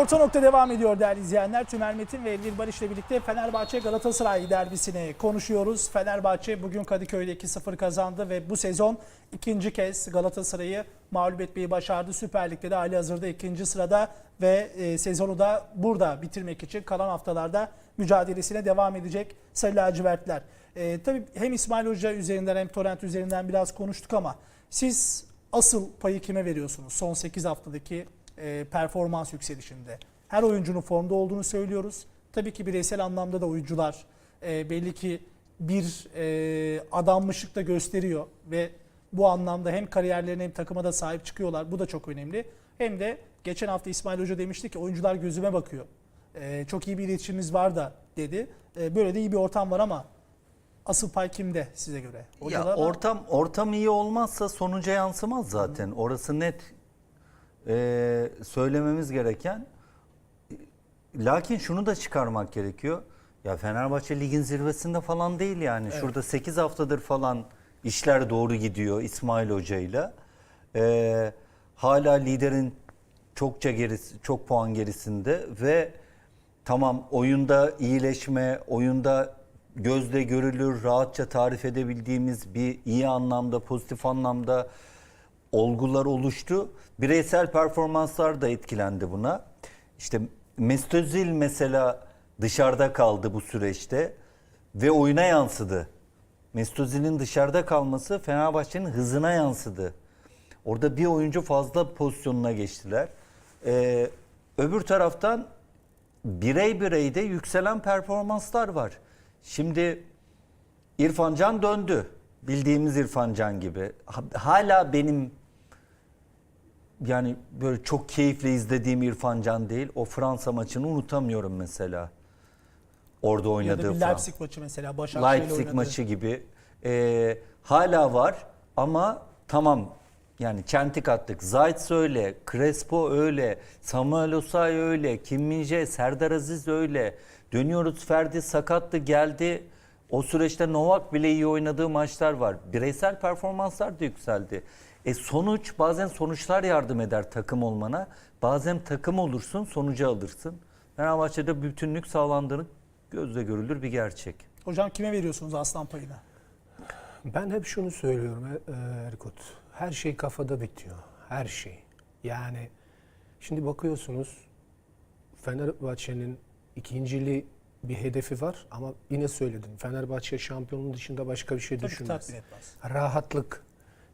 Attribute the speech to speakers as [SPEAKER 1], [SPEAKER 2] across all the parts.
[SPEAKER 1] Orta nokta devam ediyor değerli izleyenler. Tümer Metin ve Elvir Barış ile birlikte Fenerbahçe Galatasaray derbisini konuşuyoruz. Fenerbahçe bugün Kadıköy'de 2-0 kazandı ve bu sezon ikinci kez Galatasaray'ı mağlup etmeyi başardı. Süper Lig'de de hali hazırda ikinci sırada ve e, sezonu da burada bitirmek için kalan haftalarda mücadelesine devam edecek Sarı Lacivertler. E, tabii hem İsmail Hoca üzerinden hem Torrent üzerinden biraz konuştuk ama siz asıl payı kime veriyorsunuz son 8 haftadaki e, performans yükselişinde. Her oyuncunun formda olduğunu söylüyoruz. Tabii ki bireysel anlamda da oyuncular e, belli ki bir e, adanmışlık da gösteriyor ve bu anlamda hem kariyerlerine hem takıma da sahip çıkıyorlar. Bu da çok önemli. Hem de geçen hafta İsmail Hoca demişti ki oyuncular gözüme bakıyor. E, çok iyi bir iletişimimiz var da dedi. E, böyle de iyi bir ortam var ama asıl pay kimde size göre?
[SPEAKER 2] Ya
[SPEAKER 1] Hocalar mı?
[SPEAKER 2] ortam ortam iyi olmazsa sonuca yansımaz zaten. Orası net. Ee, söylememiz gereken. Lakin şunu da çıkarmak gerekiyor. Ya Fenerbahçe ligin zirvesinde falan değil yani. Şurada 8 haftadır falan işler doğru gidiyor İsmail Hoca'yla. Ee, hala liderin çokça gerisi, çok puan gerisinde ve tamam oyunda iyileşme, oyunda gözle görülür, rahatça tarif edebildiğimiz bir iyi anlamda, pozitif anlamda olgular oluştu. Bireysel performanslar da etkilendi buna. İşte Mesut Özil mesela dışarıda kaldı bu süreçte ve oyuna yansıdı. Mesut Özil'in dışarıda kalması Fenerbahçe'nin hızına yansıdı. Orada bir oyuncu fazla pozisyonuna geçtiler. Ee, öbür taraftan birey bireyde yükselen performanslar var. Şimdi İrfan Can döndü. Bildiğimiz İrfan Can gibi. Ha- Hala benim yani böyle çok keyifle izlediğim İrfan Can değil. O Fransa maçını unutamıyorum mesela. Orada
[SPEAKER 1] ya
[SPEAKER 2] oynadığı
[SPEAKER 1] da bir
[SPEAKER 2] Fran-
[SPEAKER 1] Leipzig maçı mesela Başakşehir'le
[SPEAKER 2] Leipzig maçı gibi Ee, hala var ama tamam yani çentik attık. Zayt öyle, Crespo öyle, Samuel Osay öyle, Kim Min-jae, Serdar Aziz öyle. Dönüyoruz Ferdi sakattı geldi. O süreçte Novak bile iyi oynadığı maçlar var. Bireysel performanslar da yükseldi. E sonuç bazen sonuçlar yardım eder takım olmana. Bazen takım olursun sonucu alırsın. Fenerbahçe'de bütünlük sağlandığını gözle görülür bir gerçek.
[SPEAKER 1] Hocam kime veriyorsunuz aslan payını?
[SPEAKER 3] Ben hep şunu söylüyorum e, Erkut. Her şey kafada bitiyor. Her şey. Yani şimdi bakıyorsunuz Fenerbahçe'nin ikinciliği bir hedefi var ama yine söyledim. Fenerbahçe şampiyonun dışında başka bir şey
[SPEAKER 1] Tabii
[SPEAKER 3] düşünmez. Rahatlık.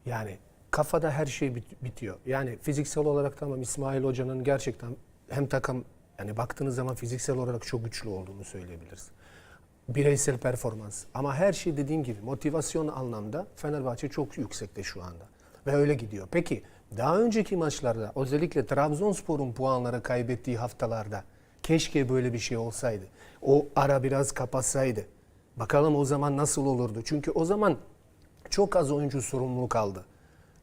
[SPEAKER 3] Yani kafada her şey bit- bitiyor. Yani fiziksel olarak tamam İsmail Hoca'nın gerçekten hem takım yani baktığınız zaman fiziksel olarak çok güçlü olduğunu söyleyebiliriz. Bireysel performans. Ama her şey dediğin gibi motivasyon anlamda Fenerbahçe çok yüksekte şu anda. Ve öyle gidiyor. Peki daha önceki maçlarda özellikle Trabzonspor'un puanları kaybettiği haftalarda keşke böyle bir şey olsaydı. O ara biraz kapatsaydı. Bakalım o zaman nasıl olurdu? Çünkü o zaman çok az oyuncu sorumluluk aldı.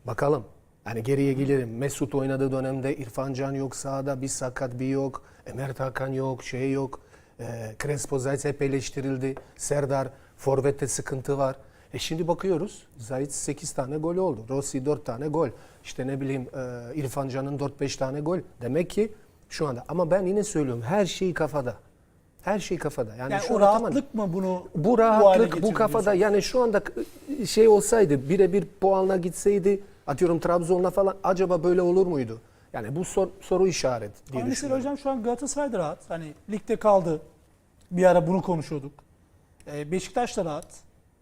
[SPEAKER 3] Bakalım. Yani geriye gelirim. Mesut oynadığı dönemde İrfan Can yok sahada. Bir sakat bir yok. Emer Hakan yok. Şey yok. E, Crespo Zayt hep eleştirildi. Serdar Forvet'te sıkıntı var. E şimdi bakıyoruz. Zayt 8 tane gol oldu. Rossi 4 tane gol. İşte ne bileyim e, İrfan Can'ın 4-5 tane gol. Demek ki şu anda. Ama ben yine söylüyorum. Her şey kafada. Her şey kafada. Yani,
[SPEAKER 1] Yani
[SPEAKER 3] şu
[SPEAKER 1] o
[SPEAKER 3] tamam.
[SPEAKER 1] rahatlık mı bunu
[SPEAKER 3] Bu rahatlık bu,
[SPEAKER 1] getiriyor
[SPEAKER 3] kafada yani şu anda k- şey olsaydı birebir puanla gitseydi atıyorum Trabzon'la falan acaba böyle olur muydu? Yani bu sor- soru işaret diye
[SPEAKER 1] Ama mesela hocam şu an Galatasaray da rahat. Hani ligde kaldı. Bir ara bunu konuşuyorduk. Ee, Beşiktaş da rahat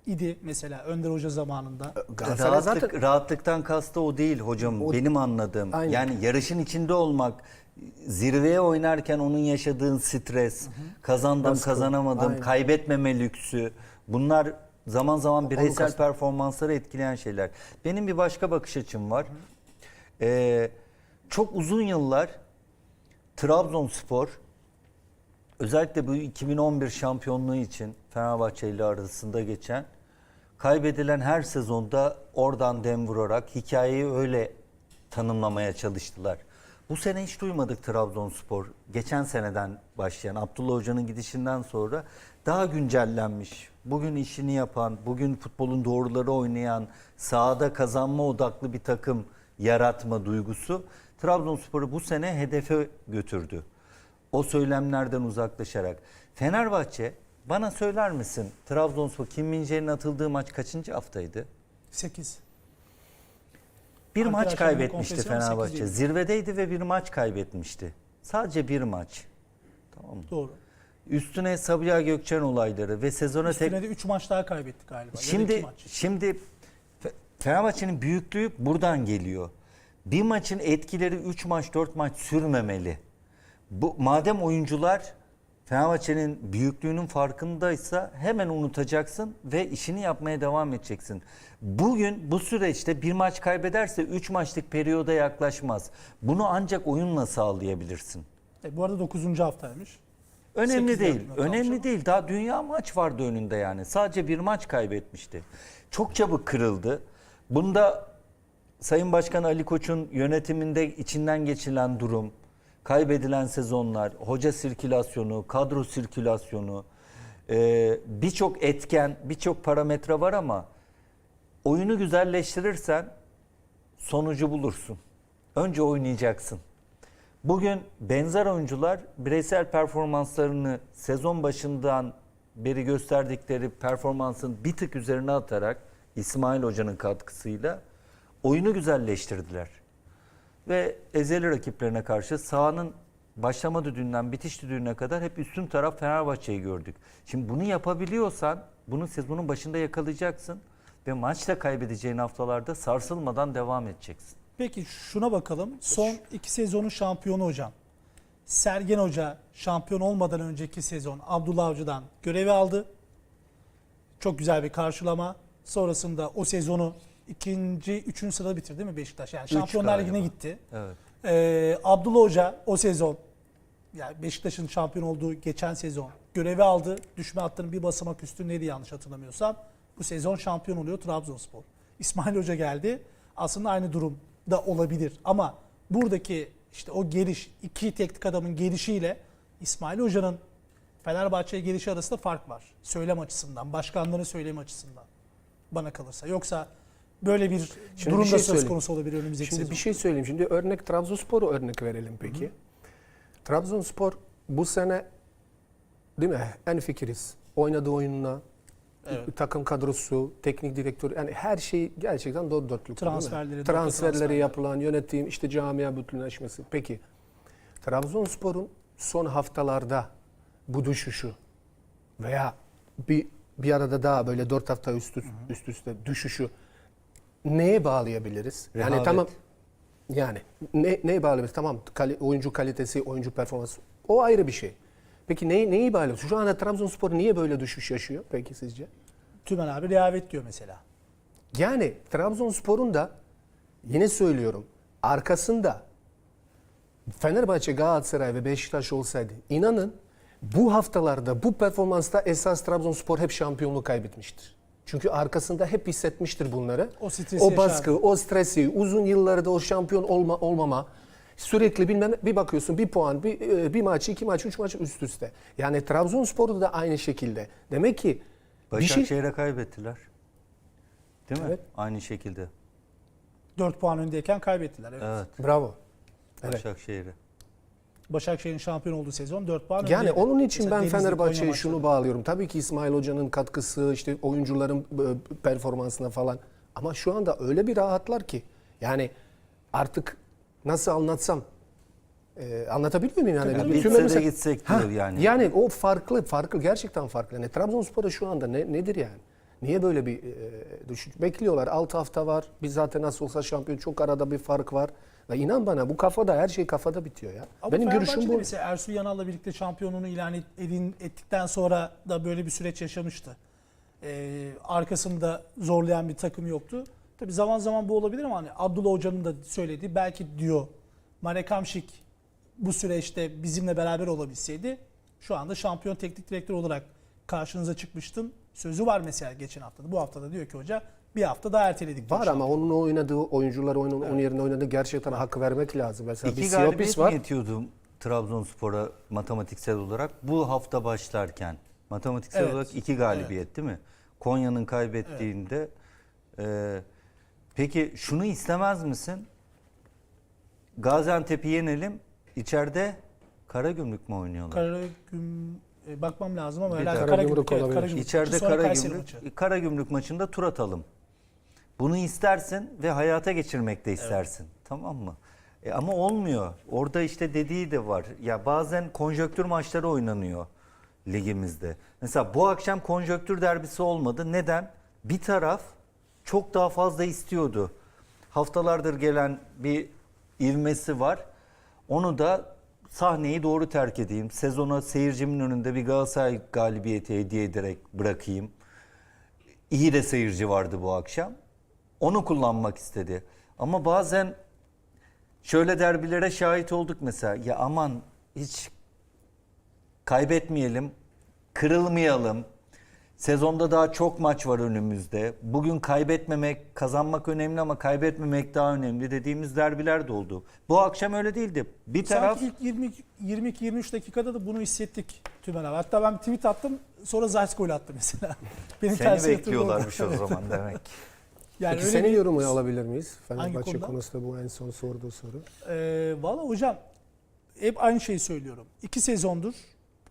[SPEAKER 1] idi mesela Önder Hoca zamanında.
[SPEAKER 3] Galatasaray
[SPEAKER 2] Rahatlık,
[SPEAKER 3] zaten
[SPEAKER 2] rahatlıktan kastı o değil hocam.
[SPEAKER 3] O-
[SPEAKER 2] Benim anladığım.
[SPEAKER 3] Aynen.
[SPEAKER 2] Yani yarışın içinde olmak, zirveye oynarken onun yaşadığın stres, kazandım,
[SPEAKER 3] Baskı.
[SPEAKER 2] kazanamadım,
[SPEAKER 3] Aynen.
[SPEAKER 2] kaybetmeme lüksü. Bunlar zaman zaman bireysel performansları etkileyen şeyler. Benim bir başka bakış açım var. Ee, çok uzun yıllar Trabzonspor özellikle bu 2011 şampiyonluğu için Fenerbahçe ile arasında geçen kaybedilen her sezonda oradan dem vurarak hikayeyi öyle tanımlamaya çalıştılar. Bu sene hiç duymadık Trabzonspor. Geçen seneden başlayan Abdullah Hoca'nın gidişinden sonra daha güncellenmiş. Bugün işini yapan, bugün futbolun doğruları oynayan, sahada kazanma odaklı bir takım yaratma duygusu Trabzonspor'u bu sene hedefe götürdü. O söylemlerden uzaklaşarak. Fenerbahçe bana söyler misin Trabzonspor Kim Min-jae'nin atıldığı maç kaçıncı haftaydı?
[SPEAKER 1] 8.
[SPEAKER 2] Bir maç
[SPEAKER 1] Arkadaşlar,
[SPEAKER 2] kaybetmişti
[SPEAKER 1] konfesyon sekiz
[SPEAKER 2] Fenerbahçe. Zirvedeydi ve bir maç kaybetmişti. Sadece bir maç. Tamam mı?
[SPEAKER 1] Doğru.
[SPEAKER 2] Üstüne Sabiha Gökçen olayları ve sezona tek
[SPEAKER 1] Üstüne de 3 maç daha kaybettik galiba.
[SPEAKER 2] Şimdi şimdi Fe- Fenerbahçe'nin büyüklüğü buradan geliyor. Bir maçın etkileri 3 maç 4 maç sürmemeli. Bu madem oyuncular Fenerbahçe'nin büyüklüğünün farkındaysa hemen unutacaksın ve işini yapmaya devam edeceksin. Bugün bu süreçte bir maç kaybederse 3 maçlık periyoda yaklaşmaz. Bunu ancak oyunla sağlayabilirsin.
[SPEAKER 1] E, bu arada 9. haftaymış.
[SPEAKER 2] Önemli değil.
[SPEAKER 1] kalmış
[SPEAKER 2] Önemli
[SPEAKER 1] ama.
[SPEAKER 2] değil. Daha dünya maç vardı önünde yani. Sadece bir maç kaybetmişti. Çok çabuk kırıldı. Bunda Sayın Başkan Ali Koç'un yönetiminde içinden geçilen durum, kaybedilen sezonlar, hoca sirkülasyonu, kadro sirkülasyonu, e, birçok etken, birçok parametre var ama oyunu güzelleştirirsen sonucu bulursun. Önce oynayacaksın. Bugün benzer oyuncular bireysel performanslarını sezon başından beri gösterdikleri performansın bir tık üzerine atarak İsmail Hoca'nın katkısıyla oyunu güzelleştirdiler. Ve ezeli rakiplerine karşı sahanın başlama düdüğünden bitiş düdüğüne kadar hep üstün taraf Fenerbahçe'yi gördük. Şimdi bunu yapabiliyorsan bunu sezonun başında yakalayacaksın ve maçta kaybedeceğin haftalarda sarsılmadan devam edeceksin.
[SPEAKER 1] Peki şuna bakalım. Son iki sezonun şampiyonu hocam. Sergen Hoca şampiyon olmadan önceki sezon Abdullah Avcı'dan görevi aldı. Çok güzel bir karşılama. Sonrasında o sezonu ikinci, üçüncü sırada bitirdi değil mi Beşiktaş? Yani Şampiyonlar
[SPEAKER 2] galiba.
[SPEAKER 1] Ligi'ne gitti.
[SPEAKER 2] Evet.
[SPEAKER 1] Ee, Abdullah Hoca o sezon yani Beşiktaş'ın şampiyon olduğu geçen sezon görevi aldı. Düşme hattının bir basamak üstündeydi yanlış hatırlamıyorsam. Bu sezon şampiyon oluyor Trabzonspor. İsmail Hoca geldi. Aslında aynı durum da olabilir ama buradaki işte o geliş iki teknik adamın gelişiyle İsmail Hoca'nın Fenerbahçe'ye gelişi arasında fark var. Söylem açısından, başkanların söylemi açısından bana kalırsa. Yoksa böyle bir
[SPEAKER 3] Şimdi
[SPEAKER 1] durum
[SPEAKER 3] bir şey
[SPEAKER 1] söz konusu olabilir önümüzdeki
[SPEAKER 3] Şimdi
[SPEAKER 1] sezon.
[SPEAKER 3] bir şey söyleyeyim. Şimdi örnek Trabzonspor'u örnek verelim peki. Trabzonspor bu sene değil mi? En fikiriz. Oynadığı oyununa,
[SPEAKER 1] Evet.
[SPEAKER 3] takım kadrosu, teknik direktör yani her şey gerçekten dört dörtlük.
[SPEAKER 1] Transferleri,
[SPEAKER 3] transferleri
[SPEAKER 1] transferler.
[SPEAKER 3] yapılan yönetim, işte camia bütünleşmesi. Peki Trabzonspor'un son haftalarda bu düşüşü veya bir bir arada daha böyle dört hafta üst, üst, üst üste düşüşü neye bağlayabiliriz? Yani
[SPEAKER 2] Rehavet.
[SPEAKER 3] tamam yani ne, neye bağlayabiliriz? Tamam kali- oyuncu kalitesi, oyuncu performansı o ayrı bir şey. Peki neyi, neyi bağlıyoruz? Şu anda Trabzonspor niye böyle düşüş yaşıyor peki sizce?
[SPEAKER 1] Tümen abi rehavet diyor mesela.
[SPEAKER 3] Yani Trabzonspor'un da yine söylüyorum arkasında Fenerbahçe, Galatasaray ve Beşiktaş olsaydı inanın bu haftalarda bu performansta esas Trabzonspor hep şampiyonluğu kaybetmiştir. Çünkü arkasında hep hissetmiştir bunları.
[SPEAKER 1] O
[SPEAKER 3] o baskı,
[SPEAKER 1] yaşardı.
[SPEAKER 3] o stresi, uzun yıllarda o şampiyon olma olmama sürekli bilmem bir bakıyorsun bir puan, bir, e, bir maç, iki maç, üç maç üst üste. Yani Trabzonspor'da da aynı şekilde. Demek ki şey
[SPEAKER 2] Başakşehir'e kaybettiler. Değil mi?
[SPEAKER 3] Evet.
[SPEAKER 2] Aynı şekilde.
[SPEAKER 1] 4 puan öndeyken kaybettiler. Evet.
[SPEAKER 2] Evet.
[SPEAKER 3] bravo. Evet.
[SPEAKER 2] Başakşehir'e.
[SPEAKER 1] Başakşehir'in şampiyon olduğu sezon 4 puan
[SPEAKER 3] Yani
[SPEAKER 1] öndeydi.
[SPEAKER 3] onun için
[SPEAKER 1] Mesela
[SPEAKER 3] ben Fenerbahçe'ye şunu bağlıyorum. Tabii ki İsmail Hoca'nın katkısı, işte oyuncuların e, performansına falan. Ama şu anda öyle bir rahatlar ki. Yani artık nasıl anlatsam e, anlatabiliyor muyum yani?
[SPEAKER 2] Ya
[SPEAKER 3] Bir
[SPEAKER 2] bitse de
[SPEAKER 3] mesela-
[SPEAKER 2] gitsek
[SPEAKER 3] Ha,
[SPEAKER 2] diyor yani.
[SPEAKER 3] Yani o farklı, farklı gerçekten farklı. Yani Trabzonspor'a şu anda ne, nedir yani? Niye böyle bir e, düşüş? Bekliyorlar. 6 hafta var. Biz zaten nasıl olsa şampiyon. Çok arada bir fark var. Ve inan bana bu kafada her şey kafada bitiyor ya.
[SPEAKER 1] Ama
[SPEAKER 3] Benim görüşüm bu.
[SPEAKER 1] Mesela Ersun Yanal'la birlikte şampiyonluğunu ilan et- edin, ettikten sonra da böyle bir süreç yaşamıştı. Ee, arkasında zorlayan bir takım yoktu. Tabii zaman zaman bu olabilir ama hani Abdullah Hoca'nın da söylediği belki diyor Marek Hamšík bu süreçte bizimle beraber olabilseydi şu anda şampiyon teknik direktör olarak karşınıza çıkmıştım. Sözü var mesela geçen haftada. Bu haftada diyor ki hoca bir hafta daha erteledik.
[SPEAKER 3] Var ama onun oynadığı oyuncular onun, onun yerine oynadığı gerçekten hak vermek lazım. Mesela bir
[SPEAKER 2] İki galibiyet
[SPEAKER 3] Siopis
[SPEAKER 2] mi
[SPEAKER 3] var.
[SPEAKER 2] yetiyordu Trabzonspor'a matematiksel olarak? Bu hafta başlarken matematiksel
[SPEAKER 1] Evet.
[SPEAKER 2] olarak iki galibiyet değil mi? Konya'nın kaybettiğinde. e, peki şunu istemez misin? Gaziantep'i yenelim, içeride Karagümrük mü oynuyorlar?
[SPEAKER 1] Karagüm e, bakmam lazım ama herhalde. Karagümrük.
[SPEAKER 3] Karagümrük
[SPEAKER 1] Evet,
[SPEAKER 3] olabilir.
[SPEAKER 1] Karagümrük.
[SPEAKER 2] İçeride
[SPEAKER 1] Sonra Kayseri maçı.
[SPEAKER 2] Karagümrük, Karagümrük maçında tur atalım. Bunu istersin ve hayata geçirmek de istersin. Tamam mı? E ama olmuyor. Orada işte dediği de var. Ya bazen konjöktür maçları oynanıyor ligimizde. Mesela bu akşam konjöktür derbisi olmadı. Neden? Bir taraf çok daha fazla istiyordu. Haftalardır gelen bir ivmesi var. Onu da sahneyi doğru terk edeyim. Sezona seyircimin önünde bir Galatasaray galibiyeti hediye ederek bırakayım. İyi de seyirci vardı bu akşam. Onu kullanmak istedi. Ama bazen şöyle derbilere şahit olduk mesela. Ya aman hiç kaybetmeyelim, kırılmayalım. Sezonda daha çok maç var önümüzde. Bugün kaybetmemek, kazanmak önemli ama kaybetmemek daha önemli dediğimiz derbiler de oldu. Bu akşam öyle değildi. Bir taraf
[SPEAKER 1] Sanki ilk 22-23 dakikada da bunu hissettik Tümen abi. Hatta ben bir tweet attım sonra Zayt gol attı mesela. Benim
[SPEAKER 2] seni
[SPEAKER 1] tersi
[SPEAKER 2] bekliyorlarmış o zaman demek.
[SPEAKER 1] Yani
[SPEAKER 3] Peki
[SPEAKER 1] öyle
[SPEAKER 3] senin
[SPEAKER 1] bir-
[SPEAKER 3] yorumu alabilir miyiz? Fenerbahçe
[SPEAKER 1] konuda?
[SPEAKER 3] konusunda bu en son sorduğu soru.
[SPEAKER 1] Ee, Valla hocam hep aynı şeyi söylüyorum. İki sezondur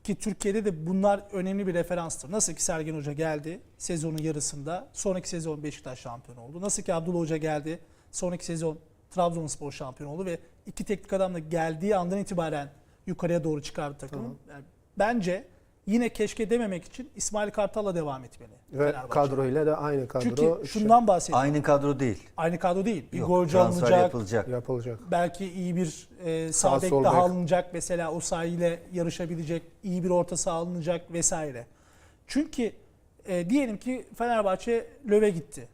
[SPEAKER 1] ki Türkiye'de de bunlar önemli bir referanstır. Nasıl ki Sergen Hoca geldi sezonun yarısında. Sonraki sezon Beşiktaş şampiyon oldu. Nasıl ki Abdullah Hoca geldi. Sonraki sezon Trabzonspor şampiyon oldu ve iki teknik adam da geldiği andan itibaren yukarıya doğru çıkardı takımı. Yani bence yine keşke dememek için İsmail Kartal'la devam etmeli.
[SPEAKER 3] Ve
[SPEAKER 1] Fenerbahçe.
[SPEAKER 3] kadroyla da aynı kadro
[SPEAKER 1] Çünkü şundan bahsediyorum. Aynı,
[SPEAKER 2] Aynı kadro değil.
[SPEAKER 1] kadro değil. Bir
[SPEAKER 2] Yok,
[SPEAKER 1] golcü
[SPEAKER 2] transfer
[SPEAKER 1] alınacak,
[SPEAKER 2] yapılacak.
[SPEAKER 3] yapılacak.
[SPEAKER 1] belki iyi bir e,
[SPEAKER 3] Sağ,
[SPEAKER 1] sağ bek
[SPEAKER 3] sol
[SPEAKER 1] daha
[SPEAKER 3] bek.
[SPEAKER 1] alınacak mesela o sahiyle yarışabilecek iyi bir orta saha alınacak vesaire. Çünkü e, diyelim ki Fenerbahçe Löve gitti.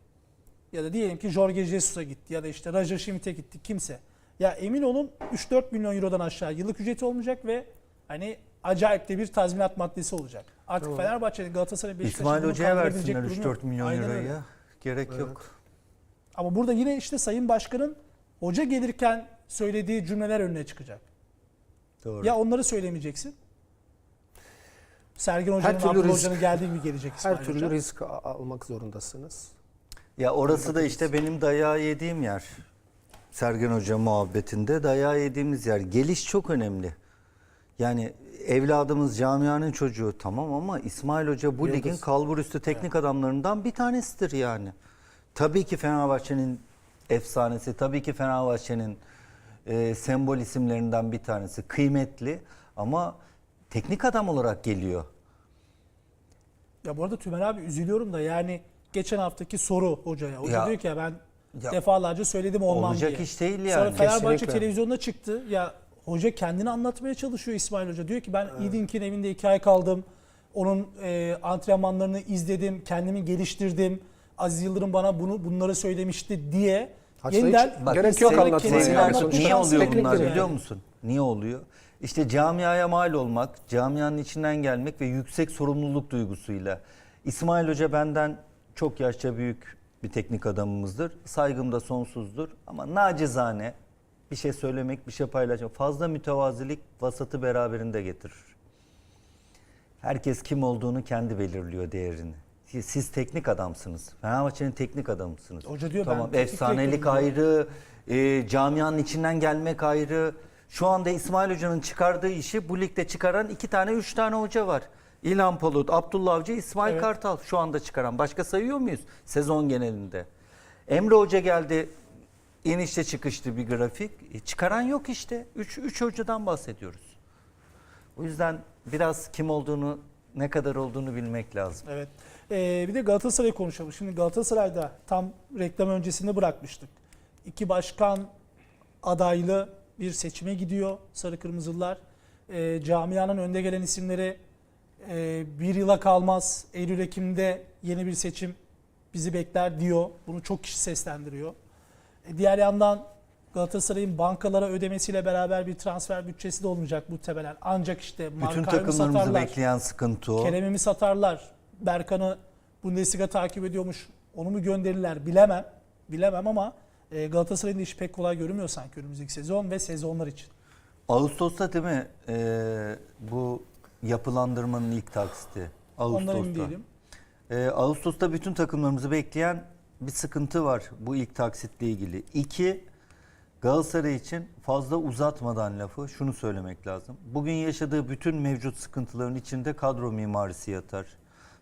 [SPEAKER 1] Ya da diyelim ki Jorge Jesus'a gitti ya da işte Roger Schmidt'e gitti kimse. Ya emin olun 3-4 milyon eurodan aşağı yıllık ücreti olmayacak ve hani acayip de bir tazminat maddesi olacak. Artık
[SPEAKER 3] Tamam.
[SPEAKER 1] Fenerbahçe'nin Galatasaray Beşiktaş'ın
[SPEAKER 2] İsmail Hoca'ya versinler
[SPEAKER 1] durumu yok.
[SPEAKER 2] 3-4 milyon
[SPEAKER 1] Aynen
[SPEAKER 2] euroyu
[SPEAKER 1] öyle.
[SPEAKER 2] ya. Gerek
[SPEAKER 3] Evet.
[SPEAKER 2] yok.
[SPEAKER 1] Ama burada yine işte Sayın Başkan'ın hoca gelirken söylediği cümleler önüne çıkacak.
[SPEAKER 2] Doğru.
[SPEAKER 1] Ya onları söylemeyeceksin. Sergen Hoca'nın,
[SPEAKER 3] türlü
[SPEAKER 1] Abdullah
[SPEAKER 3] risk-
[SPEAKER 1] Hoca'nın geldiği gibi gelecek İsmail
[SPEAKER 3] Her türlü
[SPEAKER 1] Hoca.
[SPEAKER 3] risk almak zorundasınız.
[SPEAKER 2] Ya orası da işte benim dayağı yediğim yer. Sergen Hoca muhabbetinde dayağı yediğimiz yer. Geliş çok önemli. Yani evladımız camianın çocuğu tamam ama İsmail Hoca bu
[SPEAKER 3] Yıldız.
[SPEAKER 2] ligin kalburüstü teknik adamlarından bir tanesidir yani. Tabii ki Fenerbahçe'nin efsanesi, tabii ki Fenerbahçe'nin e, sembol isimlerinden bir tanesi. Kıymetli ama teknik adam olarak geliyor.
[SPEAKER 1] Ya bu arada Tümen abi üzülüyorum da yani geçen haftaki soru hocaya. Hoca
[SPEAKER 2] Ya-
[SPEAKER 1] diyor ki ya ben
[SPEAKER 2] Ya-
[SPEAKER 1] defalarca söyledim olmam
[SPEAKER 2] Olacak
[SPEAKER 1] diye.
[SPEAKER 2] iş değil
[SPEAKER 1] Sonra
[SPEAKER 2] yani.
[SPEAKER 1] Fenerbahçe
[SPEAKER 3] Kesinlikle.
[SPEAKER 1] televizyonda çıktı. Ya hoca kendini anlatmaya çalışıyor İsmail Hoca. Diyor ki ben İdink'in evinde iki ay kaldım. Onun e, antrenmanlarını izledim. Kendimi geliştirdim. Aziz Yıldırım bana bunu bunları söylemişti diye
[SPEAKER 3] Hatta
[SPEAKER 1] yeniden
[SPEAKER 3] hiç gerek yok anlatmaya.
[SPEAKER 2] niye oluyor bunlar
[SPEAKER 3] yani.
[SPEAKER 2] biliyor musun? Niye oluyor? İşte camiaya mal olmak, camianın içinden gelmek ve yüksek sorumluluk duygusuyla. İsmail Hoca benden çok yaşça büyük bir teknik adamımızdır. Saygım da sonsuzdur. Ama nacizane bir şey söylemek, bir şey paylaşmak. Fazla mütevazilik vasatı beraberinde getirir. Herkes kim olduğunu kendi belirliyor değerini. Siz, siz teknik adamsınız. Fenerbahçe'nin teknik adamısınız.
[SPEAKER 1] Hoca diyor, ben
[SPEAKER 2] tamam,
[SPEAKER 1] teknik
[SPEAKER 2] efsanelik ayrı, e, camianın içinden gelmek ayrı. Şu anda İsmail Hoca'nın çıkardığı işi bu ligde çıkaran iki tane, üç tane hoca var. İlhan Palut, Abdullah Avcı, İsmail
[SPEAKER 1] Evet.
[SPEAKER 2] Kartal şu anda çıkaran. Başka sayıyor muyuz sezon genelinde? Emre Hoca geldi, inişte çıkıştı bir grafik. E, çıkaran yok işte. Üç, üç hocadan bahsediyoruz. O yüzden biraz kim olduğunu, ne kadar olduğunu bilmek lazım.
[SPEAKER 1] Evet. Ee, bir de Galatasaray'ı konuşalım. Şimdi Galatasaray'da tam reklam öncesinde bırakmıştık. İki başkan adaylı bir seçime gidiyor Sarı Kırmızılılar. Ee, camianın önde gelen isimleri e, bir yıla kalmaz. Eylül-Ekim'de yeni bir seçim bizi bekler diyor. Bunu çok kişi seslendiriyor. E, diğer yandan Galatasaray'ın bankalara ödemesiyle beraber bir transfer bütçesi de olmayacak muhtemelen. Ancak işte
[SPEAKER 2] Bütün takımlarımızı
[SPEAKER 1] satarlar.
[SPEAKER 2] bekleyen sıkıntı o.
[SPEAKER 1] Kerem'i mi satarlar? Berkan'ı Bundesliga takip ediyormuş. Onu mu gönderirler? Bilemem. Bilemem ama e, Galatasaray'ın işi pek kolay görünmüyor sanki önümüzdeki sezon ve sezonlar için.
[SPEAKER 2] Ağustos'ta değil mi ee, bu yapılandırmanın ilk taksiti? Ağustos'ta.
[SPEAKER 1] Ondan değilim.
[SPEAKER 2] Ee, Ağustos'ta bütün takımlarımızı bekleyen bir sıkıntı var bu ilk taksitle ilgili. İki, Galatasaray için fazla uzatmadan lafı şunu söylemek lazım. Bugün yaşadığı bütün mevcut sıkıntıların içinde kadro mimarisi yatar.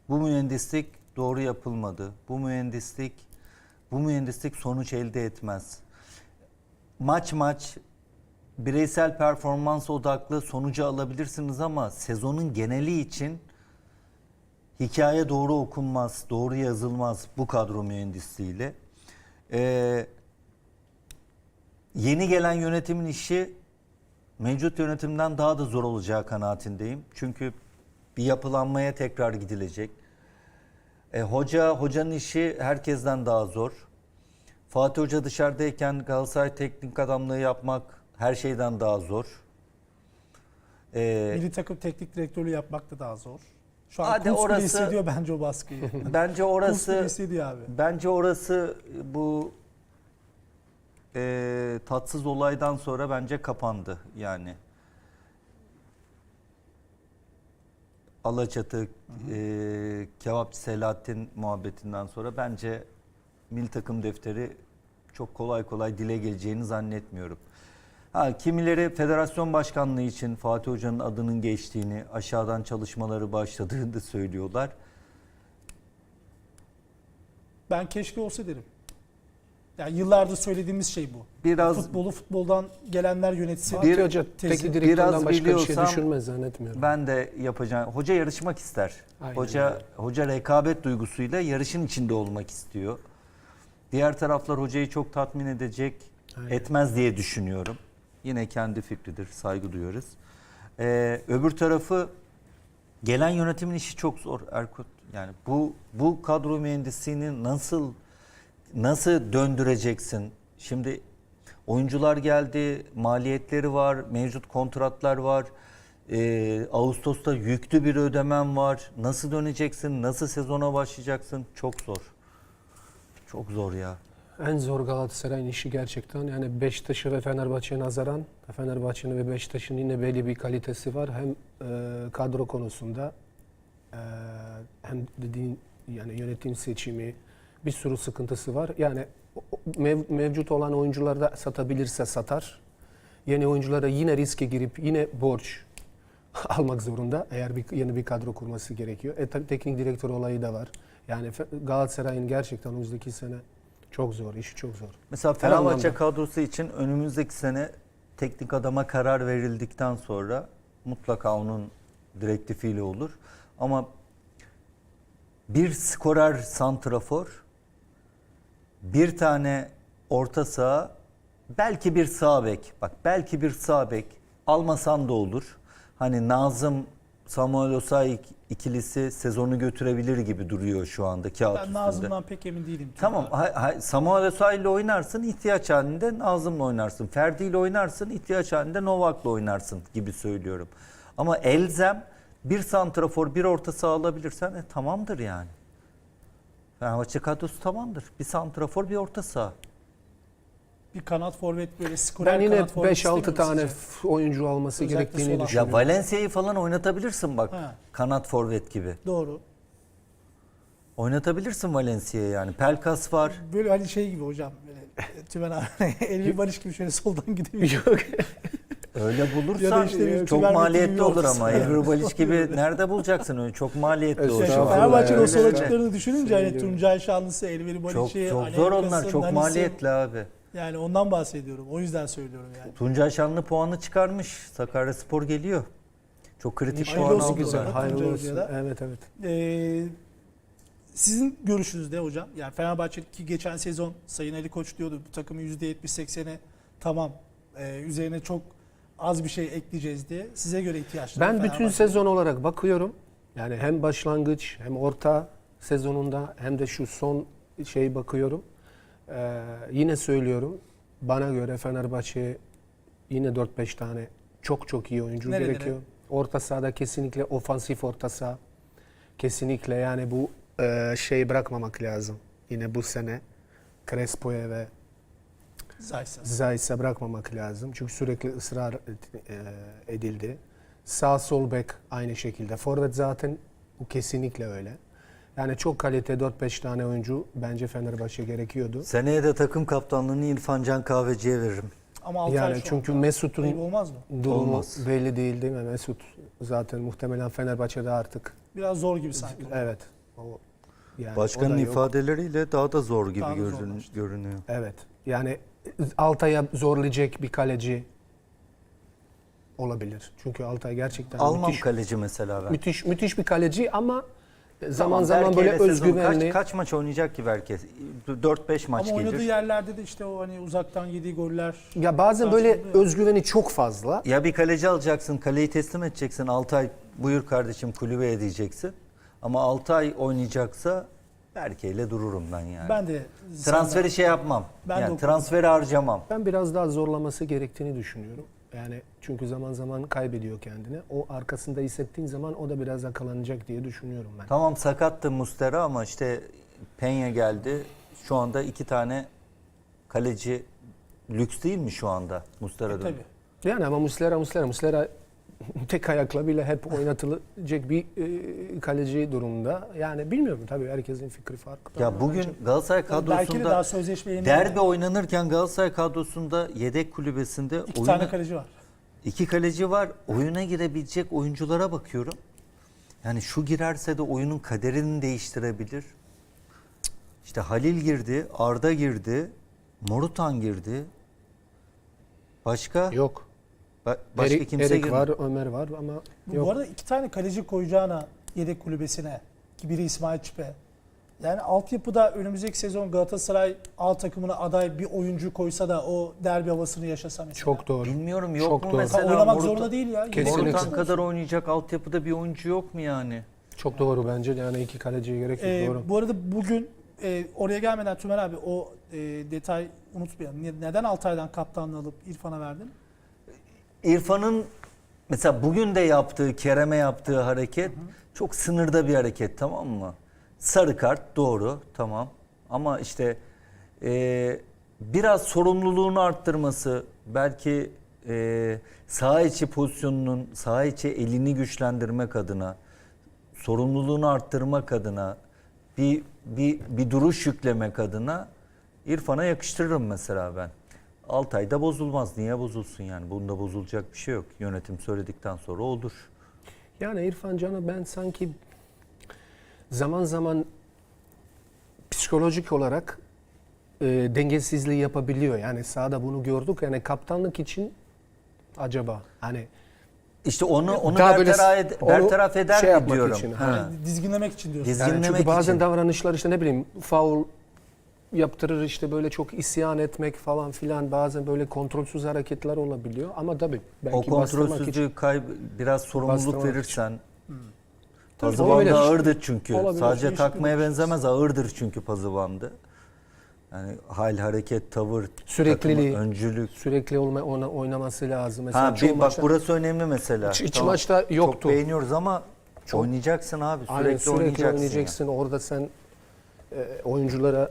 [SPEAKER 2] Bu mühendislik doğru yapılmadı. Bu mühendislik bu mühendislik sonuç elde etmez. Maç maç bireysel performans odaklı sonucu alabilirsiniz ama sezonun geneli için hikaye doğru okunmaz, doğru yazılmaz bu kadro mühendisliğiyle. Ee, yeni gelen yönetimin işi mevcut yönetimden daha da zor olacağı kanaatindeyim. Çünkü bir yapılanmaya tekrar gidilecek. E, hoca, hocanın işi herkesten daha zor. Fatih Hoca dışarıdayken Galatasaray teknik adamlığı yapmak her şeyden daha zor. E,
[SPEAKER 1] Milli takım teknik direktörlüğü yapmak da daha zor. Şu an
[SPEAKER 2] Hadi
[SPEAKER 1] bile
[SPEAKER 2] orası-
[SPEAKER 1] hissediyor bence o baskıyı.
[SPEAKER 2] bence orası
[SPEAKER 1] hissediyor abi.
[SPEAKER 2] Bence orası bu e, tatsız olaydan sonra bence kapandı yani. Alaçatı, e, Kebapçı Selahattin muhabbetinden sonra bence milli takım defteri çok kolay kolay dile geleceğini zannetmiyorum. Ha, kimileri federasyon başkanlığı için Fatih Hoca'nın adının geçtiğini, aşağıdan çalışmaları başladığını da söylüyorlar.
[SPEAKER 1] Ben keşke olsa derim. Yani yıllardır söylediğimiz şey bu.
[SPEAKER 2] Biraz
[SPEAKER 1] Futbolu futboldan gelenler yönetsin.
[SPEAKER 2] Bir-
[SPEAKER 3] Fatih Hoca teknik direktörden
[SPEAKER 2] Biraz
[SPEAKER 3] başka bir şey düşünmez zannetmiyorum.
[SPEAKER 2] Ben de yapacağım. Hoca yarışmak ister.
[SPEAKER 3] Aynen
[SPEAKER 2] hoca
[SPEAKER 3] öyle.
[SPEAKER 2] hoca rekabet duygusuyla yarışın içinde olmak istiyor. Diğer taraflar hocayı çok tatmin edecek,
[SPEAKER 3] Aynen.
[SPEAKER 2] etmez diye düşünüyorum. Yine kendi fikridir, saygı duyuyoruz. Ee, öbür tarafı gelen yönetimin işi çok zor Erkut. Yani bu bu kadro mühendisliğini nasıl nasıl döndüreceksin? Şimdi oyuncular geldi, maliyetleri var, mevcut kontratlar var. Ee, Ağustos'ta yüklü bir ödemem var. Nasıl döneceksin? Nasıl sezona başlayacaksın? Çok zor. Çok zor ya.
[SPEAKER 3] En zor Galatasaray'ın işi gerçekten. Yani Beşiktaş'ı ve Fenerbahçe'ye nazaran Fenerbahçe'nin ve Beşiktaş'ın yine belli bir kalitesi var. Hem e, kadro konusunda e, hem dediğin yani yönetim seçimi bir sürü sıkıntısı var. Yani mev- mevcut olan oyuncuları da satabilirse satar. Yeni oyunculara yine riske girip yine borç almak zorunda. Eğer bir, yeni bir kadro kurması gerekiyor. E tabii teknik direktör olayı da var. Yani Galatasaray'ın gerçekten önümüzdeki sene çok zor, işi çok zor.
[SPEAKER 2] Mesela Fenerbahçe kadrosu için önümüzdeki sene teknik adama karar verildikten sonra mutlaka onun direktifiyle olur. Ama bir skorer santrafor, bir tane orta saha, belki bir sağ bek. Bak belki bir sağ bek almasan da olur. Hani Nazım Samuel Osay ikilisi sezonu götürebilir gibi duruyor şu anda kağıt
[SPEAKER 1] Ben
[SPEAKER 2] üstünde.
[SPEAKER 1] Nazım'dan pek emin değilim.
[SPEAKER 2] Tamam. hay- hay- Samuel Osay ile oynarsın, ihtiyaç halinde Nazım'la oynarsın. Ferdi ile oynarsın, ihtiyaç halinde Novak'la oynarsın gibi söylüyorum. Ama elzem bir santrafor, bir orta saha alabilirsen e, tamamdır yani. Fenerbahçe kadrosu tamamdır. Bir santrafor, bir orta saha.
[SPEAKER 1] Bir kanat forvet böyle skorer
[SPEAKER 3] Ben yine
[SPEAKER 1] kanat forvet
[SPEAKER 3] 5-6
[SPEAKER 1] istemiyorum
[SPEAKER 3] tane
[SPEAKER 1] sizce.
[SPEAKER 3] f- oyuncu alması
[SPEAKER 1] Özellikle
[SPEAKER 3] gerektiğini düşünüyorum.
[SPEAKER 2] Ya Valencia'yı falan oynatabilirsin bak.
[SPEAKER 1] Ha.
[SPEAKER 2] Kanat forvet gibi.
[SPEAKER 1] Doğru.
[SPEAKER 2] Oynatabilirsin Valencia'yı yani. Pelkas var.
[SPEAKER 1] Böyle hani şey gibi hocam. Böyle, Tümen abi. Elvi Barış gibi şöyle soldan gidebiliyor.
[SPEAKER 3] Yok.
[SPEAKER 2] Öyle bulursan
[SPEAKER 1] işte bir
[SPEAKER 2] çok
[SPEAKER 1] Tümer
[SPEAKER 2] maliyetli
[SPEAKER 1] Metin
[SPEAKER 2] olur ama. Elvir Baliş gibi nerede bulacaksın öyle? Çok maliyetli o.
[SPEAKER 3] Estağfurullah.
[SPEAKER 1] Fenerbahçe'nin o
[SPEAKER 3] Öyle,
[SPEAKER 1] sol
[SPEAKER 3] öyle.
[SPEAKER 1] açıklarını düşününce hani. Tuncay Şanlısı, Elveri
[SPEAKER 2] Çok,
[SPEAKER 1] Barış'ı,
[SPEAKER 2] çok
[SPEAKER 1] Ali
[SPEAKER 2] zor onlar. Çok
[SPEAKER 1] Danisi.
[SPEAKER 2] maliyetli abi.
[SPEAKER 1] Yani ondan bahsediyorum. O yüzden söylüyorum yani.
[SPEAKER 2] Tuncay Şanlı puanı çıkarmış. Sakarya Spor geliyor. Çok kritik
[SPEAKER 1] Hayırlı
[SPEAKER 2] puan
[SPEAKER 1] olsun
[SPEAKER 2] aldılar.
[SPEAKER 1] güzel.
[SPEAKER 3] Hayırlı olsun. Evet evet.
[SPEAKER 1] Ee, sizin görüşünüz ne hocam? Yani Fenerbahçe'deki geçen sezon Sayın Ali Koç diyordu bu takımın %70-80'e tamam. Ee, üzerine çok az bir şey ekleyeceğiz diye. Size göre ihtiyaçları
[SPEAKER 3] Ben bütün
[SPEAKER 1] Fenerbahçe-
[SPEAKER 3] sezon olarak bakıyorum. Yani hem başlangıç hem orta sezonunda hem de şu son şey bakıyorum. Ee, yine söylüyorum. Bana göre Fenerbahçe yine 4-5 tane çok çok iyi oyuncu
[SPEAKER 1] Nerelere?
[SPEAKER 3] gerekiyor. Orta sahada kesinlikle ofansif orta saha. Kesinlikle yani bu e, şeyi bırakmamak lazım. Yine bu sene Crespo'ya ve
[SPEAKER 1] Zaysa.
[SPEAKER 3] Bırakmamak lazım. Çünkü sürekli ısrar e, edildi. Sağ sol bek aynı şekilde. Forvet zaten bu kesinlikle öyle. Yani çok kalite 4-5 tane oyuncu bence Fenerbahçe gerekiyordu.
[SPEAKER 2] Seneye de takım kaptanlığını İrfan Can Kahveci'ye veririm.
[SPEAKER 1] Ama Altay
[SPEAKER 3] Yani çünkü Mesut'un
[SPEAKER 1] olmaz mı?
[SPEAKER 3] durumu
[SPEAKER 2] Olmaz.
[SPEAKER 3] belli değil değil mi? Mesut zaten muhtemelen Fenerbahçe'de artık.
[SPEAKER 1] Biraz zor gibi sanki.
[SPEAKER 3] Evet. O, yani o
[SPEAKER 2] Başkanın
[SPEAKER 3] da yok.
[SPEAKER 2] ifadeleriyle daha da zor gibi
[SPEAKER 1] Daha da
[SPEAKER 2] görün-
[SPEAKER 1] zorlaştı.
[SPEAKER 2] görünüyor.
[SPEAKER 3] Evet. Yani Altay'a zorlayacak bir kaleci olabilir. Çünkü Altay gerçekten
[SPEAKER 2] Almam
[SPEAKER 3] müthiş,
[SPEAKER 2] kaleci mesela ben.
[SPEAKER 3] müthiş müthiş bir kaleci ama zaman
[SPEAKER 2] Tamam,
[SPEAKER 3] zaman
[SPEAKER 2] Berke
[SPEAKER 3] böyle
[SPEAKER 2] ile sezon
[SPEAKER 3] özgüvenli.
[SPEAKER 2] Kaç, kaç maç oynayacak ki belki? 4-5 maç
[SPEAKER 1] Ama oynadığı
[SPEAKER 2] gelir.
[SPEAKER 1] yerlerde de işte o hani uzaktan yediği goller
[SPEAKER 3] Ya bazen böyle
[SPEAKER 1] Karşılıyor.
[SPEAKER 3] özgüveni çok fazla.
[SPEAKER 2] Ya bir kaleci alacaksın, kaleyi teslim edeceksin. 6 ay buyur kardeşim kulübeye diyeceksin. Ama 6 ay oynayacaksa Berke ile dururum ben yani.
[SPEAKER 1] ben de
[SPEAKER 2] Transferi şey yapmam.
[SPEAKER 1] Ben de
[SPEAKER 2] yani
[SPEAKER 1] o-
[SPEAKER 2] transferi harcamam.
[SPEAKER 3] Ben biraz daha zorlaması gerektiğini düşünüyorum. Yani çünkü zaman zaman kaybediyor kendini. O arkasında hissettiğin zaman o da biraz yakalanacak diye düşünüyorum ben.
[SPEAKER 2] Tamam sakattı Mustera ama işte Penya geldi. Şu anda iki tane kaleci lüks değil mi şu anda Mustera
[SPEAKER 1] E, tabii.
[SPEAKER 3] Yani ama Muslera Muslera Muslera tek ayakla bile hep oynatılacak bir e, kaleci durumda. Yani bilmiyorum tabii herkesin fikri farklı.
[SPEAKER 2] Ya bugün
[SPEAKER 3] bence-
[SPEAKER 2] Galatasaray
[SPEAKER 1] Belki de
[SPEAKER 2] kadrosunda
[SPEAKER 1] daha sözleşme
[SPEAKER 2] derbi oynanırken Galatasaray kadrosunda yedek kulübesinde
[SPEAKER 1] iki
[SPEAKER 2] oyuna-
[SPEAKER 1] tane kaleci var.
[SPEAKER 2] iki kaleci var. Oyuna girebilecek oyunculara bakıyorum. Yani şu girerse de oyunun kaderini değiştirebilir. İşte Halil girdi, Arda girdi, Morutan girdi. Başka?
[SPEAKER 3] Yok.
[SPEAKER 2] Ba- başka
[SPEAKER 3] Erik,
[SPEAKER 2] kimse
[SPEAKER 3] Erik var, Ömer var ama
[SPEAKER 1] Bu,
[SPEAKER 3] yok.
[SPEAKER 1] bu arada iki tane kaleci koyacağına yedek kulübesine ki biri İsmail Çipe. Yani altyapıda önümüzdeki sezon Galatasaray A takımına aday bir oyuncu koysa da o derbi havasını yaşasa mesela.
[SPEAKER 3] Çok doğru.
[SPEAKER 2] Bilmiyorum yok
[SPEAKER 3] Çok
[SPEAKER 2] mu
[SPEAKER 3] doğru.
[SPEAKER 2] mesela
[SPEAKER 1] oynamak
[SPEAKER 2] Morutan-
[SPEAKER 1] zorunda değil ya.
[SPEAKER 3] Kesinlikle.
[SPEAKER 2] Morutan kadar oynayacak altyapıda bir oyuncu yok mu yani?
[SPEAKER 3] Çok doğru bence. Yani iki kaleciye gerek yok.
[SPEAKER 1] Ee,
[SPEAKER 3] doğru.
[SPEAKER 1] bu arada bugün e, oraya gelmeden Tümer abi o e, detay unutmayalım. Ne- Neden Altay'dan kaptanlığı alıp İrfan'a verdin?
[SPEAKER 2] İrfan'ın mesela bugün de yaptığı, Kerem'e yaptığı hareket çok sınırda bir hareket tamam mı? Sarı kart doğru tamam ama işte e, biraz sorumluluğunu arttırması belki e, sağ içi pozisyonunun sağ içi elini güçlendirmek adına sorumluluğunu arttırmak adına bir bir bir duruş yüklemek adına İrfan'a yakıştırırım mesela ben. Altay'da bozulmaz. Niye bozulsun yani? Bunda bozulacak bir şey yok. Yönetim söyledikten sonra olur.
[SPEAKER 3] Yani İrfan Can'ı ben sanki zaman zaman psikolojik olarak e, dengesizliği yapabiliyor. Yani sahada bunu gördük. Yani kaptanlık için acaba hani
[SPEAKER 2] İşte onu onu
[SPEAKER 3] Daha böyle
[SPEAKER 2] bertaraf, ed-
[SPEAKER 3] onu
[SPEAKER 2] bertaraf eder
[SPEAKER 3] şey
[SPEAKER 2] mi diyorum.
[SPEAKER 3] için,
[SPEAKER 2] Ha.
[SPEAKER 1] Dizginlemek için diyorsun.
[SPEAKER 3] Yani
[SPEAKER 2] Dinlemek
[SPEAKER 3] çünkü bazen
[SPEAKER 2] için.
[SPEAKER 3] davranışlar işte ne bileyim faul yaptırır işte böyle çok isyan etmek falan filan bazen böyle kontrolsüz hareketler olabiliyor ama tabii belki
[SPEAKER 2] O
[SPEAKER 3] için.
[SPEAKER 2] kontrolsüzlüğü kayb biraz sorumluluk verirsen
[SPEAKER 3] Tabii,
[SPEAKER 2] Pazı
[SPEAKER 3] olabilir.
[SPEAKER 2] bandı ağırdır çünkü.
[SPEAKER 3] Olabilir.
[SPEAKER 2] Sadece
[SPEAKER 1] Değişik
[SPEAKER 2] takmaya benzemez ağırdır çünkü pazı bandı. Yani hal, hareket, tavır,
[SPEAKER 3] Sürekliliği.
[SPEAKER 2] takımı, öncülük.
[SPEAKER 3] sürekli olma, ona, oynaması lazım. Mesela
[SPEAKER 2] Ha, bir, bak
[SPEAKER 3] maçta-
[SPEAKER 2] burası önemli mesela.
[SPEAKER 3] İç- iç maçta yoktu.
[SPEAKER 2] Çok beğeniyoruz ama
[SPEAKER 3] Çok-
[SPEAKER 2] oynayacaksın abi. Sürekli,
[SPEAKER 3] Aynen, sürekli
[SPEAKER 2] oynayacaksın.
[SPEAKER 3] oynayacaksın. Orada sen e, oyunculara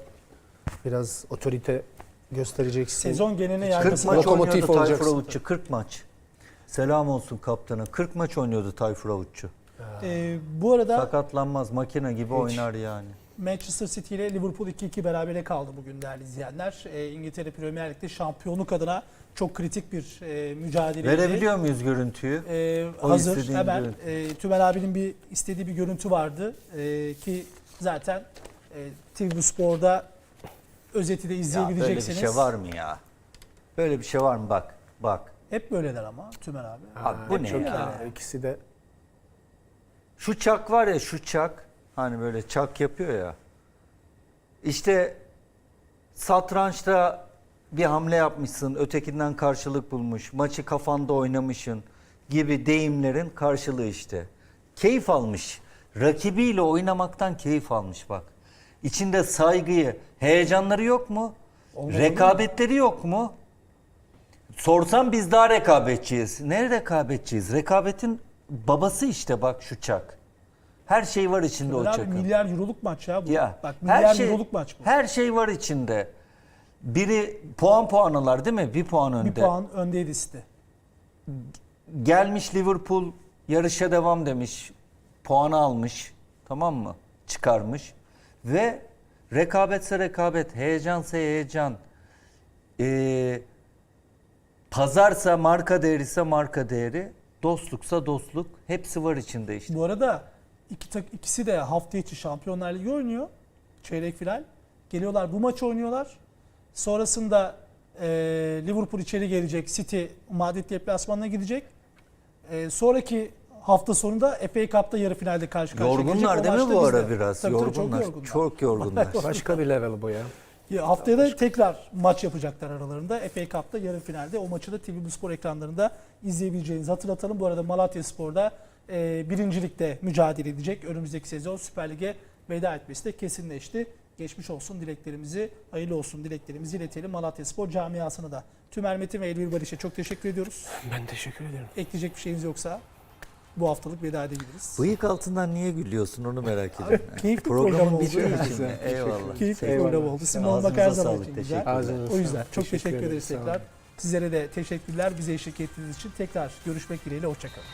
[SPEAKER 3] biraz otorite göstereceksin.
[SPEAKER 1] Sezon geneline
[SPEAKER 2] ya. 40
[SPEAKER 1] yargısı
[SPEAKER 2] maç
[SPEAKER 3] Lokomotif
[SPEAKER 2] oynuyordu Tayfur
[SPEAKER 3] olacaksın.
[SPEAKER 2] Avutçu. 40 maç. Selam olsun kaptana. 40 maç oynuyordu Tayfur Avutçu.
[SPEAKER 1] Ee, bu arada
[SPEAKER 2] Sakatlanmaz makine gibi oynar yani.
[SPEAKER 1] Manchester City ile Liverpool 2-2 berabere kaldı bugün değerli izleyenler. Ee, İngiltere Premier Lig'de şampiyonluk adına çok kritik bir e, mücadeleydi.
[SPEAKER 2] Verebiliyor muyuz görüntüyü?
[SPEAKER 1] Ee,
[SPEAKER 2] O
[SPEAKER 1] hazır
[SPEAKER 2] istediğin
[SPEAKER 1] hemen
[SPEAKER 2] görüntü.
[SPEAKER 1] e, Tümer abinin bir istediği bir görüntü vardı Ee, ki zaten e, TV Spor'da özeti de
[SPEAKER 2] Ya böyle bir
[SPEAKER 1] izleyebileceksiniz.
[SPEAKER 2] şey var mı ya? Böyle bir şey var mı? Bak, bak.
[SPEAKER 1] Hep böyleler ama Tümer abi.
[SPEAKER 2] Abi bu ne
[SPEAKER 3] Çok
[SPEAKER 2] ya?
[SPEAKER 3] iyi. İkisi de
[SPEAKER 2] Şu çak var ya şu çak hani böyle çak yapıyor ya. İşte satrançta bir hamle yapmışsın, ötekinden karşılık bulmuş, maçı kafanda oynamışsın gibi deyimlerin karşılığı işte. Keyif almış. Rakibiyle oynamaktan keyif almış bak. İçinde saygıyı, heyecanları yok mu?
[SPEAKER 1] Olmaz
[SPEAKER 2] Rekabetleri yok mu? Sorsam biz daha rekabetçiyiz. Ne rekabetçiyiz? Rekabetin babası işte bak şu çak. Her şey var içinde o
[SPEAKER 1] Tümer abi
[SPEAKER 2] çakın.
[SPEAKER 1] milyar euroluk maç ya bu.
[SPEAKER 2] Ya
[SPEAKER 1] Bak milyar
[SPEAKER 2] her şey
[SPEAKER 1] euroluk maç bu.
[SPEAKER 2] her şey var içinde. Biri puan puanılar değil mi? Bir puan önde.
[SPEAKER 1] bir puan öndeydi City.
[SPEAKER 2] Gelmiş Liverpool yarışa devam demiş. Puanı almış. Tamam mı? Çıkarmış. Ve rekabetse rekabet, heyecansa heyecan. Ee, Pazarsa marka değeri ise marka değeri, dostluksa dostluk. Hepsi var içinde işte.
[SPEAKER 1] Bu arada iki tak- ikisi de hafta içi Şampiyonlar Ligi oynuyor. Çeyrek final. Geliyorlar bu maçı oynuyorlar. Sonrasında e, Liverpool içeri gelecek. City Madrid deplasmanına gidecek. E, sonraki hafta sonunda FA Cup'ta yarı finalde karşı karşıya gelecek.
[SPEAKER 2] Yorgunlar değil mi bu ara biraz?
[SPEAKER 1] Tabii tabii,
[SPEAKER 2] yorgunlar.
[SPEAKER 1] çok yorgunlar.
[SPEAKER 2] Çok yorgunlar.
[SPEAKER 3] Başka bir level bu ya.
[SPEAKER 1] Ya Haftaya da tekrar maç yapacaklar aralarında. FA Cup'ta yarı finalde. O maçı da TV Spor ekranlarında izleyebileceğinizi hatırlatalım. Bu arada Malatya Spor'da e, birincilikte mücadele edecek. Önümüzdeki sezon Süper Lig'e veda etmesi de kesinleşti. Geçmiş olsun dileklerimizi, hayırlı olsun dileklerimizi iletelim Malatya Spor camiasına da. Tümer Metin ve Elvir Barış'a çok teşekkür ediyoruz.
[SPEAKER 3] Ben teşekkür ederim.
[SPEAKER 1] Ekleyecek bir şeyiniz yoksa bu haftalık veda edebiliriz.
[SPEAKER 2] Bıyık altından niye gülüyorsun onu merak ediyorum.
[SPEAKER 1] Keyifli program oldu.
[SPEAKER 2] bittiği için mi? Eyvallah.
[SPEAKER 1] Keyifli
[SPEAKER 3] Eyvallah.
[SPEAKER 1] program oldu.
[SPEAKER 2] Ağzınıza
[SPEAKER 1] olmak her zaman
[SPEAKER 2] sağlık,
[SPEAKER 1] için
[SPEAKER 2] teşekkürler.
[SPEAKER 1] güzel.
[SPEAKER 3] Ağzınıza
[SPEAKER 1] O yüzden
[SPEAKER 3] sağlık.
[SPEAKER 1] çok teşekkür ederiz tekrar. Sizlere de teşekkürler. Bize eşlik ettiğiniz için tekrar görüşmek dileğiyle. Hoşçakalın.